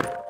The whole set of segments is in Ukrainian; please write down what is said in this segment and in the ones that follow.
Thank you.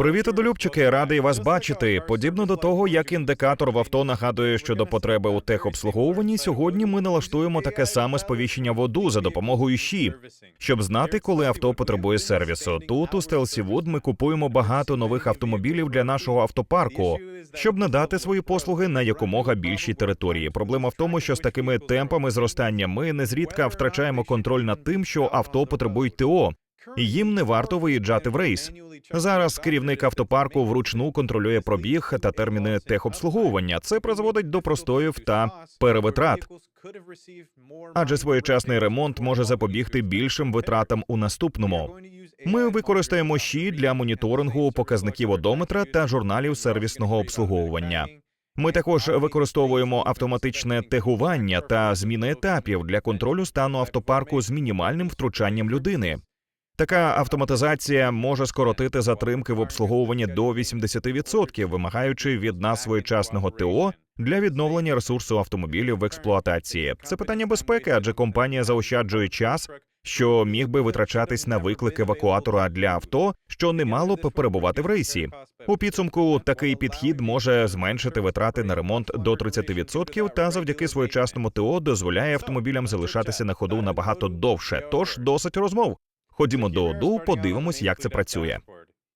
Привіт, одолюбчики, радий вас бачити. Подібно до того, як індикатор в авто нагадує щодо потреби у техобслуговуванні, сьогодні ми налаштуємо таке саме сповіщення воду за допомогою ЩІ, щоб знати, коли авто потребує сервісу. Тут у Стелсі Вуд ми купуємо багато нових автомобілів для нашого автопарку, щоб надати свої послуги на якомога більшій території. Проблема в тому, що з такими темпами зростання ми незрідка втрачаємо контроль над тим, що авто потребують ТО. Їм не варто виїжджати в рейс. Зараз керівник автопарку вручну контролює пробіг та терміни техобслуговування. Це призводить до простоїв та перевитрат. Адже своєчасний ремонт може запобігти більшим витратам у наступному. Ми використаємо щі для моніторингу показників одометра та журналів сервісного обслуговування. Ми також використовуємо автоматичне тегування та зміни етапів для контролю стану автопарку з мінімальним втручанням людини. Така автоматизація може скоротити затримки в обслуговуванні до 80%, вимагаючи від нас своєчасного ТО для відновлення ресурсу автомобілів в експлуатації. Це питання безпеки, адже компанія заощаджує час, що міг би витрачатись на виклик евакуатора для авто, що не мало б перебувати в рейсі. У підсумку такий підхід може зменшити витрати на ремонт до 30% та завдяки своєчасному ТО дозволяє автомобілям залишатися на ходу набагато довше. Тож досить розмов. Ходімо до ОДУ, подивимось, як це працює.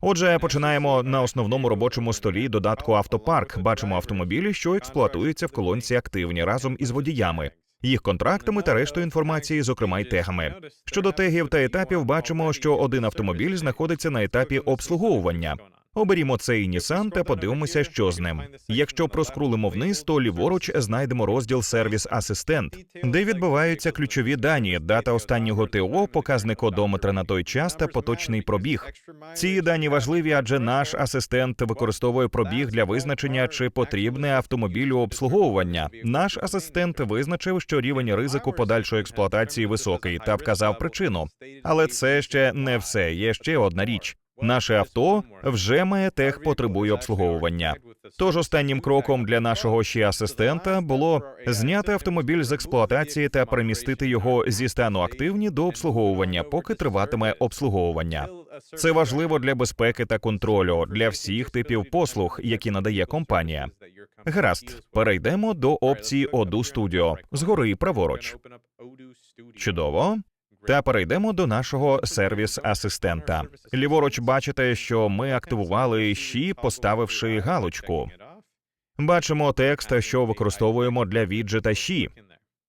Отже, починаємо на основному робочому столі додатку Автопарк. Бачимо автомобілі, що експлуатуються в колонці активні разом із водіями, їх контрактами та рештою інформації, зокрема й тегами. Щодо тегів та етапів, бачимо, що один автомобіль знаходиться на етапі обслуговування. Оберімо цей Nissan та подивимося, що з ним. Якщо проскрулимо вниз, то ліворуч знайдемо розділ Сервіс Асистент, де відбуваються ключові дані, дата останнього ТО, показник одометра на той час та поточний пробіг. Ці дані важливі, адже наш асистент використовує пробіг для визначення, чи потрібне автомобілю обслуговування. Наш асистент визначив, що рівень ризику подальшої експлуатації високий та вказав причину. Але це ще не все. Є ще одна річ. Наше авто вже має тех потребує обслуговування. Тож останнім кроком для нашого ще асистента було зняти автомобіль з експлуатації та перемістити його зі стану активні до обслуговування, поки триватиме обслуговування. Це важливо для безпеки та контролю для всіх типів послуг, які надає компанія. Гаразд, перейдемо до опції Оду Studio. згори праворуч. Чудово. Та перейдемо до нашого сервіс-асистента. Ліворуч бачите, що ми активували щі, поставивши галочку. Бачимо текст, що використовуємо для віджета щі.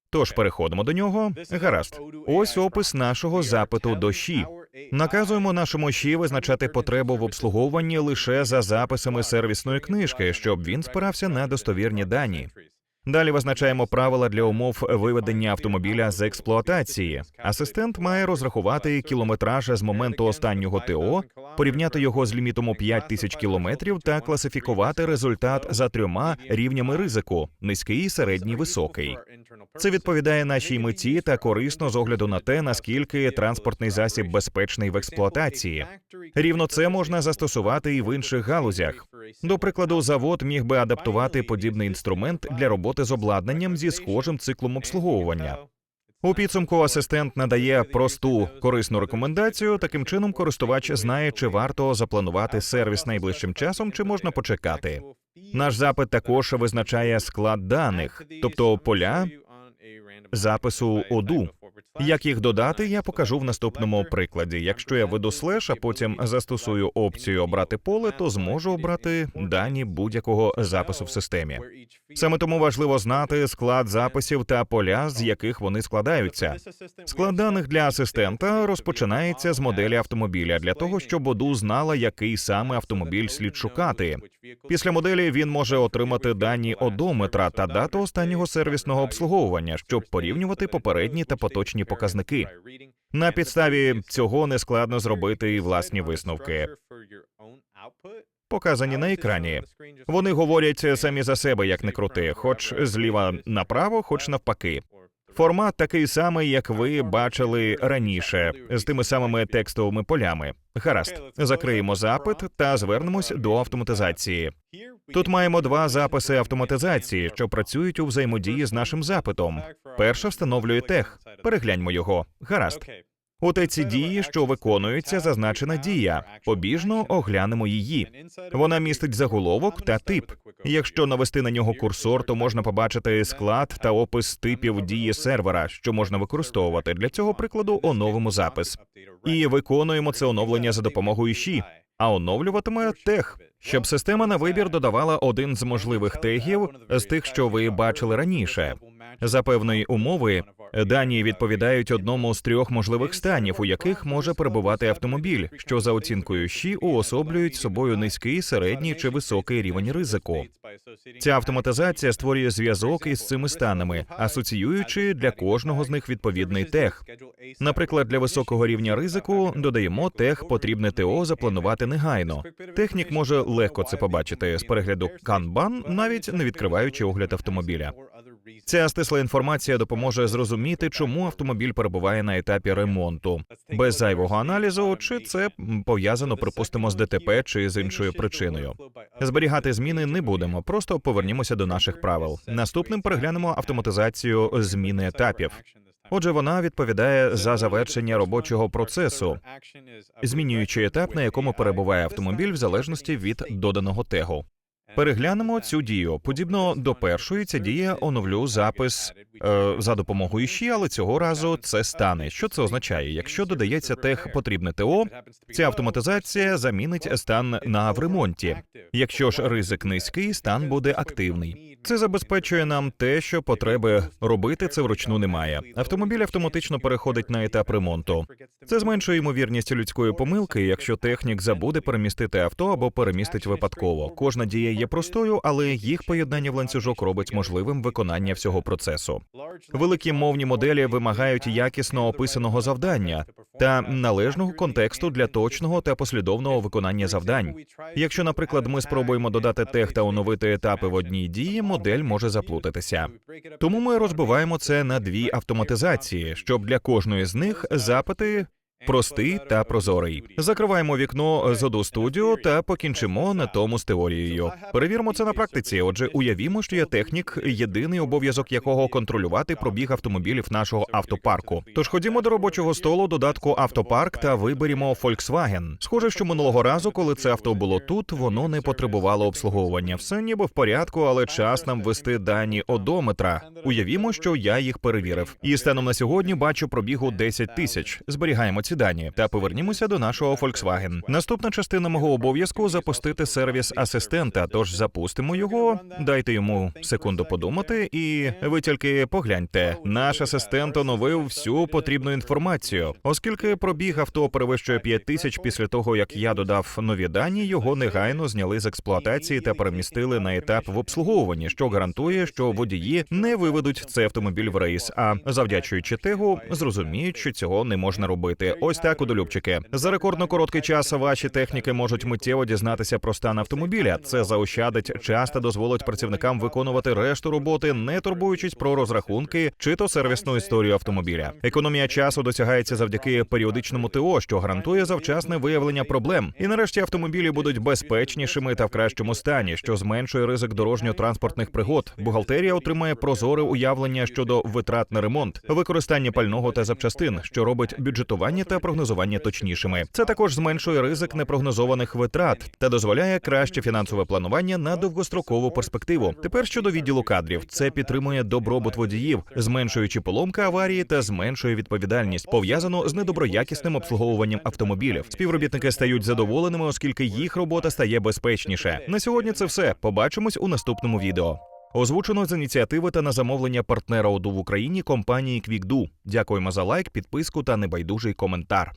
Тож переходимо до нього. Гаразд, ось опис нашого запиту до щі. Наказуємо нашому щі визначати потребу в обслуговуванні лише за записами сервісної книжки, щоб він спирався на достовірні дані. Далі визначаємо правила для умов виведення автомобіля з експлуатації. Асистент має розрахувати кілометраж з моменту останнього ТО, порівняти його з лімітом у 5 тисяч кілометрів та класифікувати результат за трьома рівнями ризику: низький, середній, високий. Це відповідає нашій меті та корисно з огляду на те, наскільки транспортний засіб безпечний в експлуатації. Рівно це можна застосувати і в інших галузях. До прикладу, завод міг би адаптувати подібний інструмент для роботи з обладнанням зі схожим циклом обслуговування. У підсумку асистент надає просту корисну рекомендацію. Таким чином, користувач знає, чи варто запланувати сервіс найближчим часом, чи можна почекати. Наш запит також визначає склад даних, тобто поля запису ОДУ. Як їх додати, я покажу в наступному прикладі. Якщо я веду слеш, а потім застосую опцію обрати поле, то зможу обрати дані будь-якого запису в системі. Саме тому важливо знати склад записів та поля, з яких вони складаються. Склад даних для асистента розпочинається з моделі автомобіля для того, щоб ОДУ знала, який саме автомобіль слід шукати. Після моделі він може отримати дані одометра та дату останнього сервісного обслуговування, щоб порівнювати попередні та поточні показники. На підставі цього нескладно зробити і власні висновки. Показані на екрані. Вони говорять самі за себе, як не крути, хоч зліва направо, хоч навпаки. Формат такий самий, як ви бачили раніше, з тими самими текстовими полями. Гаразд, закриємо запит та звернемось до автоматизації. Тут маємо два записи автоматизації, що працюють у взаємодії з нашим запитом. Перша встановлює тех. Перегляньмо його. Гаразд. У теці дії, що виконується, зазначена дія. Побіжно оглянемо її. Вона містить заголовок та тип. Якщо навести на нього курсор, то можна побачити склад та опис типів дії сервера, що можна використовувати. Для цього прикладу оновимо запис. І виконуємо це оновлення за допомогою щі, а оновлюватиме тег, щоб система на вибір додавала один з можливих тегів з тих, що ви бачили раніше. За певної умови дані відповідають одному з трьох можливих станів, у яких може перебувати автомобіль, що за оцінкою ЩІ уособлюють собою низький, середній чи високий рівень ризику. Ця автоматизація створює зв'язок із цими станами, асоціюючи для кожного з них відповідний тег. Наприклад, для високого рівня ризику додаємо тег потрібне ТО запланувати негайно. Технік може легко це побачити з перегляду Kanban, навіть не відкриваючи огляд автомобіля. Ця стисла інформація допоможе зрозуміти, чому автомобіль перебуває на етапі ремонту без зайвого аналізу, чи це пов'язано, припустимо, з ДТП чи з іншою причиною. Зберігати зміни не будемо, просто повернімося до наших правил. Наступним переглянемо автоматизацію зміни етапів. Отже, вона відповідає за завершення робочого процесу, змінюючи етап, на якому перебуває автомобіль, в залежності від доданого тегу. Переглянемо цю дію. Подібно до першої, ця дія оновлю запис е, за допомогою щі, але цього разу це стане. Що це означає? Якщо додається тег потрібне ТО, ця автоматизація замінить стан на в ремонті. Якщо ж ризик низький, стан буде активний. Це забезпечує нам те, що потреби робити це вручну немає. Автомобіль автоматично переходить на етап ремонту. Це зменшує ймовірність людської помилки, якщо технік забуде перемістити авто або перемістить випадково. Кожна дія є простою, але їх поєднання в ланцюжок робить можливим виконання всього процесу. Великі мовні моделі вимагають якісно описаного завдання та належного контексту для точного та послідовного виконання завдань. Якщо, наприклад, ми спробуємо додати тег та оновити етапи в одній дії, модель може заплутатися. Тому ми розбиваємо це на дві автоматизації, щоб для кожної з них запити. Простий та прозорий. Закриваємо вікно з Odo Studio та покінчимо на тому з теорією. Перевіримо це на практиці. Отже, уявімо, що є технік, єдиний обов'язок якого контролювати пробіг автомобілів нашого автопарку. Тож ходімо до робочого столу додатку автопарк та виберімо Volkswagen. Схоже, що минулого разу, коли це авто було тут, воно не потребувало обслуговування. Все ніби в порядку, але час нам ввести дані одометра. Уявімо, що я їх перевірив. І станом на сьогодні бачу пробігу 10 тисяч. Зберігаємо ці дані та повернімося до нашого Volkswagen. Наступна частина мого обов'язку запустити сервіс асистента. Тож запустимо його. Дайте йому секунду подумати, і ви тільки погляньте. Наш асистент оновив всю потрібну інформацію, оскільки пробіг авто перевищує 5 тисяч після того, як я додав нові дані, його негайно зняли з експлуатації та перемістили на етап в обслуговуванні, що гарантує, що водії не виведуть цей автомобіль в рейс, а завдячуючи тегу, зрозуміють, що цього не можна робити. Ось так, удолюбчики. За рекордно короткий час ваші техніки можуть миттєво дізнатися про стан автомобіля. Це заощадить час та дозволить працівникам виконувати решту роботи, не турбуючись про розрахунки чи то сервісну історію автомобіля. Економія часу досягається завдяки періодичному ТО, що гарантує завчасне виявлення проблем. І нарешті автомобілі будуть безпечнішими та в кращому стані, що зменшує ризик дорожньо-транспортних пригод. Бухгалтерія отримає прозоре уявлення щодо витрат на ремонт, використання пального та запчастин, що робить бюджетування та прогнозування точнішими. Це також зменшує ризик непрогнозованих витрат та дозволяє краще фінансове планування на довгострокову перспективу. Тепер щодо відділу кадрів, це підтримує добробут водіїв, зменшуючи поломки аварії та зменшує відповідальність, пов'язану з недоброякісним обслуговуванням автомобілів. Співробітники стають задоволеними, оскільки їх робота стає безпечніше. На сьогодні це все. Побачимось у наступному відео. Озвучено з ініціативи та на замовлення партнера ОДУ в Україні компанії QuickDo. Дякуємо за лайк, підписку та небайдужий коментар.